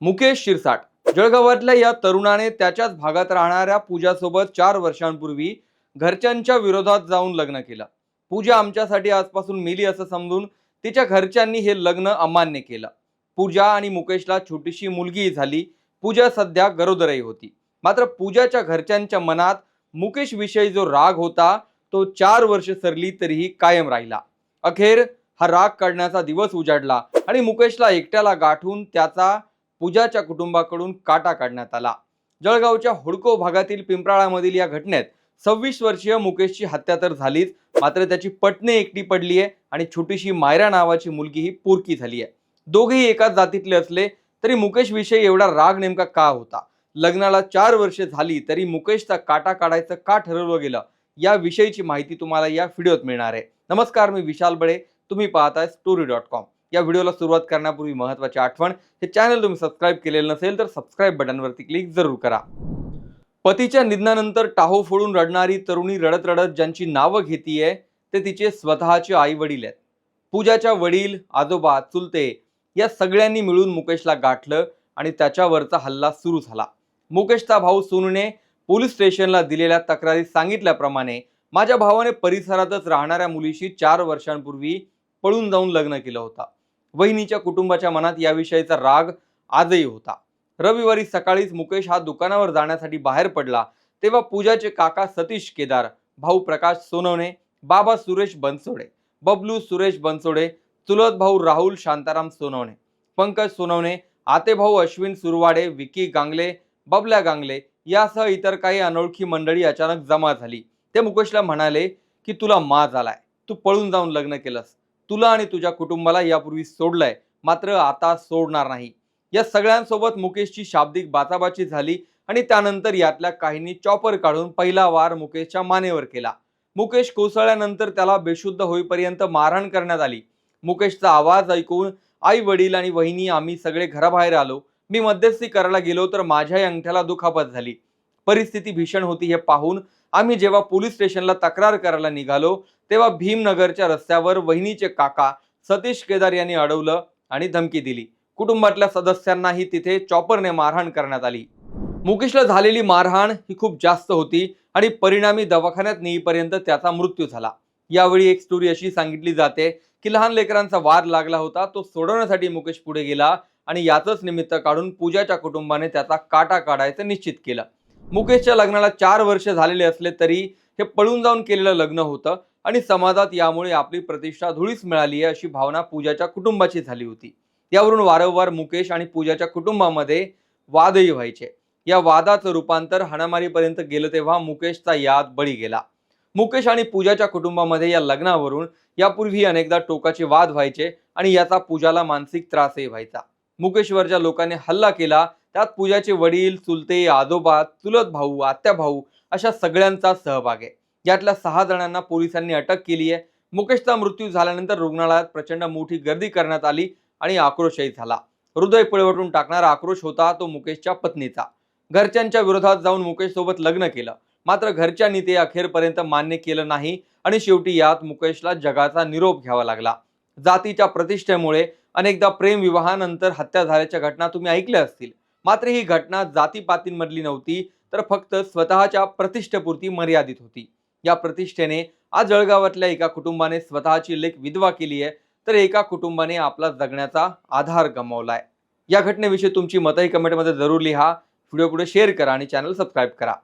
मुकेश शिरसाट. जळगावातल्या या तरुणाने त्याच्याच भागात राहणाऱ्या पूजासोबत चार वर्षांपूर्वी घरच्यांच्या विरोधात जाऊन लग्न केलं. पूजा आमच्यासाठी आजपासून मेली असं समजून तिच्या घरच्यांनी हे लग्न अमान्य केलं. पूजा आणि मुकेशला छोटीशी मुलगी झाली. पूजा सध्या गरोदरही होती. मात्र पूजाच्या घरच्यांच्या मनात मुकेश विषयी जो राग होता तो चार वर्ष सरली तरीही कायम राहिला. अखेर हा राग काढण्याचा दिवस उजाडला आणि मुकेशला एकट्याला गाठून त्याचा पूजाच्या कुटुंबाकडून काटा काढण्यात आला. जळगावच्या हुडको भागातील पिंपराळामधील या घटनेत सव्वीस वर्षीय मुकेशची हत्या तर झालीच मात्र त्याची पत्नी एकटी पडली आहे आणि छोटीशी मायरा नावाची मुलगी ही पोरकी झाली आहे दोघेही एकाच जातीतले असले तरी मुकेशविषयी एवढा राग नेमका का होता? लग्नाला चार वर्षे झाली तरी मुकेशचा काटा काढायचं का ठरवलं गेलं? या विषयीची माहिती तुम्हाला या व्हिडिओत मिळणार आहे. नमस्कार मी विशाल बळे तुम्ही पाहताय स्टोरी डॉट कॉम या व्हिडिओला सुरुवात करण्यापूर्वी महत्त्वाची आठवण हे चॅनल तुम्ही सबस्क्राईब केलेलं नसेल तर सबस्क्राईब बटनवरती क्लिक जरूर करा. पतीच्या निधनानंतर टाहो फोडून रडणारी तरुणी रडत रडत ज्यांची नावं घेतीये ते तिचे स्वतःचे आई वडील आहेत. पूजाच्या वडील आजोबा चुलते या सगळ्यांनी मिळून मुकेशला गाठलं आणि त्याच्यावरचा हल्ला सुरू झाला. मुकेशचा भाऊ सोनूने पोलीस स्टेशनला दिलेल्या तक्रारीत सांगितल्याप्रमाणे माझ्या भावाने परिसरातच राहणाऱ्या मुलीशी चार वर्षांपूर्वी पळून जाऊन लग्न केलं होतं. वहिनीच्या कुटुंबाच्या मनात याविषयीचा राग आजही होता. रविवारी सकाळीच मुकेश हा दुकानावर जाण्यासाठी बाहेर पडला. तेव्हा पूजाचे काका सतीश केदार भाऊ प्रकाश सोनवणे बाबा सुरेश बनसोडे बबलू सुरेश बनसोडे चुलत भाऊ राहुल शांताराम सोनवणे पंकज सोनवणे आते भाऊ अश्विन सुरवाडे विकी गांगले बबल्या गांगले यासह इतर काही अनोळखी मंडळी अचानक जमा झाली. ते मुकेशला म्हणाले की तुला माज आलाय तू पळून जाऊन लग्न केलंस. तुला आणि तुझ्या कुटुंबाला यापूर्वी सोडलंय. मात्र आता सोडणार नाही. या सगळ्यांसोबत मुकेशची शाब्दिक बाचाबाची झाली आणि त्यानंतर यातल्या काहींनी चॉपर काढून पहिला वार मुकेशच्या मानेवर केला. मुकेश कोसळल्यानंतर त्याला बेशुद्ध होईपर्यंत मारहाण करण्यात आली. मुकेशचा आवाज ऐकून आई वडील आणि वहिनी आम्ही सगळे घराबाहेर आलो. मी मध्यस्थी करायला गेलो तर माझ्याही अंगठ्याला दुखापत झाली. परिस्थिती भीषण होती हे पाहून आम्ही जेव्हा पोलीस स्टेशनला तक्रार करायला निघालो तेव्हा भीमनगरच्या रस्त्यावर वहिनीचे काका सतीश केदार यांनी अडवलं आणि धमकी दिली. कुटुंबातल्या सदस्यांनाही तिथे चॉपरने मारहाण करण्यात आली. मुकेशला झालेली मारहाण ही खूप जास्त होती आणि परिणामी दवाखान्यात नेईपर्यंत त्याचा मृत्यू झाला. यावेळी एक स्टोरी अशी सांगितली जाते की लहान लेकरांचा वाद लागला होता तो सोडवण्यासाठी मुकेश पुढे गेला आणि याचंच निमित्त काढून पूजाच्या कुटुंबाने त्याचा काटा काढायचं निश्चित केलं. मुकेशच्या लग्नाला चार वर्ष झालेले असले तरी हे पळून जाऊन केलेलं लग्न होतं आणि समाजात यामुळे आपली प्रतिष्ठा धुळीस मिळाली आहे अशी भावना पूजाच्या कुटुंबाची झाली होती. यावरून वारंवार मुकेश आणि पूजाच्या कुटुंबामध्ये वादही व्हायचे. या वादाचं रूपांतर हाणामारीपर्यंत गेलं तेव्हा मुकेशचा याद बळी गेला. मुकेश आणि पूजाच्या कुटुंबामध्ये या लग्नावरून यापूर्वी अनेकदा टोकाचे वाद व्हायचे आणि याचा पूजाला मानसिक त्रासही व्हायचा. मुकेशवरच्या लोकांनी हल्ला केला त्यात पूजाचे वडील चुलते आजोबा चुलत भाऊ आत्या भाऊ अशा सगळ्यांचा सहभाग आहे. यातल्या सहा जणांना पोलिसांनी अटक केली आहे. मुकेशचा मृत्यू झाल्यानंतर रुग्णालयात प्रचंड मोठी गर्दी करण्यात आली आणि आक्रोशही झाला. हृदय पिळवटून टाकणारा आक्रोश होता तो मुकेशच्या पत्नीचा. घरच्यांच्या विरोधात जाऊन मुकेश सोबत लग्न केलं. मात्र घरच्यांनी ते अखेरपर्यंत मान्य केलं नाही आणि शेवटी यात मुकेशला जगाचा निरोप घ्यावा लागला. जातीच्या प्रतिष्ठेमुळे अनेकदा प्रेम विवाहानंतर हत्या झाल्याच्या घटना तुम्ही ऐकल्या असतील. मात्र ही घटना जातीपातींमधली नव्हती तर फक्त स्वतःच्या प्रतिष्ठेपुरती मर्यादित होती. या प्रतिष्ठेने आज जळगावातल्या एका कुटुंबाने स्वतःची लेख विधवा केली आहे तर एका कुटुंबाने आपला जगण्याचा आधार गमावलाय. या घटनेविषयी तुमची मतंही कमेंटमध्ये जरूर लिहा. व्हिडिओ पुढे शेअर करा आणि चॅनल सबस्क्राईब करा.